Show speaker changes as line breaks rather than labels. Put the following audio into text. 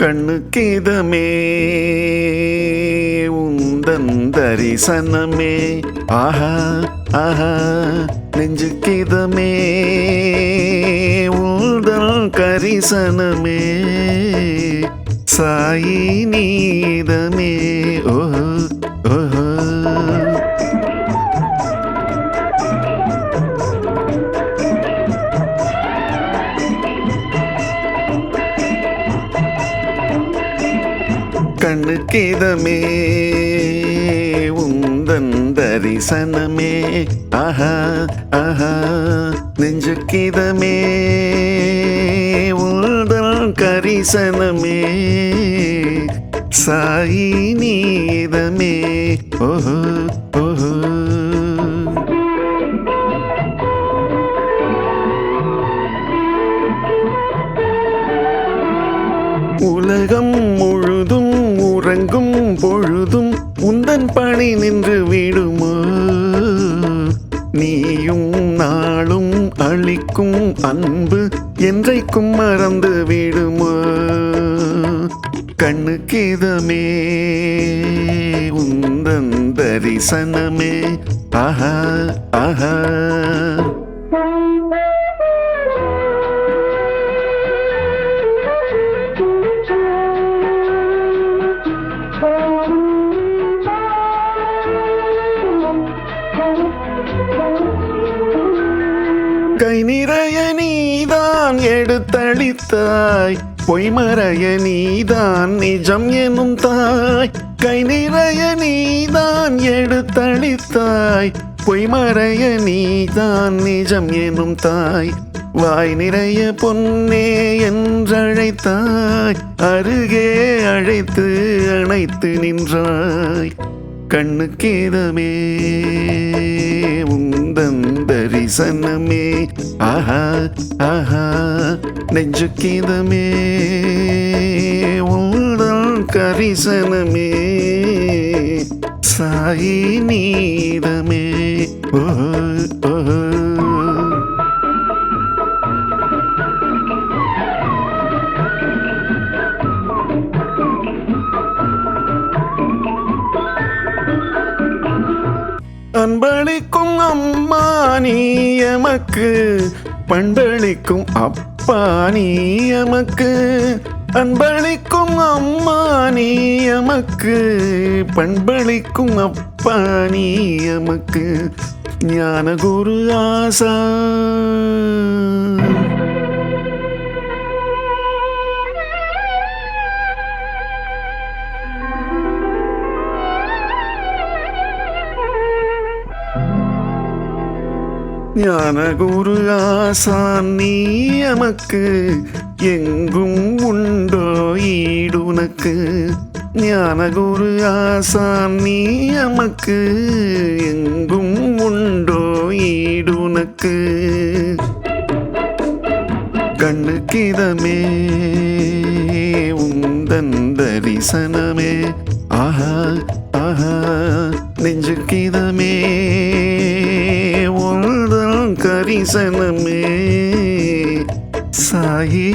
கண்ணுக்கேதமே உந்தன் தரிசனமே. ஆஹா ஆஹா நெஞ்சுக்கேதமே உந்தன் கரிசனமே. சாயி நீதமே ஓஹோ ஓஹோ. கண்ணுக்கேதமே உந்தன் தரிசனமே. ஆஹா ஆஹா நெஞ்சுக்கிதமே உந்தன் கரிசனமே. சாயி நீதமே ஓஹோ ஓஹோ. உலகம் முழு உறங்கும் பொழுதும் உந்தன் பணி நின்று விடுமோ? நீயும் நாளும் அளிக்கும் அன்பு என்றைக்கும் மறந்து விடுமோ? கண்ணுக்கிதமே உந்தன் தரிசனமே. ஆஹா ஆஹா. கை நிறைய நீதான் எடுத்தளித்தாய். பொய்மறைய நீதான் நிஜம் எனும் தாய். கை நிறைய நீதான் எடுத்தளித்தாய். பொய்மறைய நீதான் நிஜம் எனும் தாய். வாய் நிறைய பொன்னே என்றழைத்தாய். அருகே அழைத்து அணைத்து நின்றாய். கண்ணுக்கேதமே உந்தன் தரிசனமே ஆஹா ஆஹா நெஞ்சு கீதமே உந்தன் கரிசனமே சாயி நீதமே ஓ ஓ. அன்பளிக்கும் அம்மா நீ எமக்கு பண்பளிக்கும் அப்பா நீ எமக்கு அன்பளிக்கும் அம்மா நீ எமக்கு பண்பளிக்கும் அப்பா நீ எமக்கு ஞான குரு ஆசா. ஞான குரு ஆசான் நீ எமக்கு எங்கும் உண்டோ ஈடுனக்கு. ஞான குரு ஆசான் நீ எமக்கு எங்கும் உண்டோ ஈடுனக்கு. கண்ணுக்கிதமே உந்தன் தரிசனமே. ஆஹா ஆஹா நெஞ்சுக்கிதமே. உந்தன் கரிசனமே சாயி.